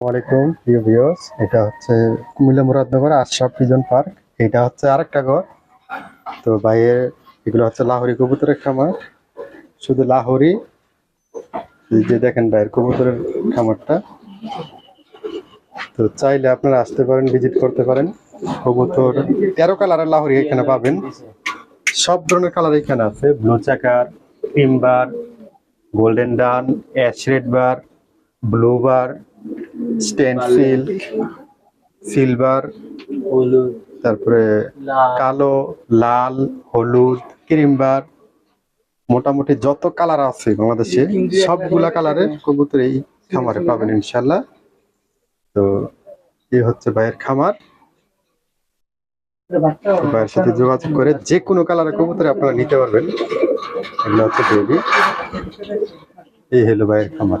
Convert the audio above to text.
আসসালামাইকুম প্রিয় ভিউয়ার্স, এটা হচ্ছে কুমিল্লা মুরাদনগর আশরাফ পিজন পার্ক। এটা হচ্ছে আরেকটা ঘর। তো বাইরে এগুলো হচ্ছে লাহোরি কবুতরের খামার। শুধু লাহোরি যে দেখেন বাইরের কবুতরের খামারটা। তো চাইলে আপনারা আসতে পারেন, ভিজিট করতে পারেন। কবুতর তেরো কালারের লাহোরি এখানে পাবেন। সব ধরনের কালার এখানে আছে। Blue checker, cream bar, golden dun, ash red bar, blue bar. Stencil silver হলুদ তারপরে কালো লাল হলুদ ক্রিমবার মোটামুটি যত কালার আছে বাংলাদেশে সবগুলা কালারের কবুতর এই খামারে পাবেন ইনশাল্লাহ তো এই হচ্ছে ভাইয়ের খামার। ভাইয়ের সাথে যোগাযোগ করে যে কোনো কালারের কবুতর আপনারা নিতে পারবেন। এগুলো হচ্ছে বেবি এই হলো ভাইয়ের খামার।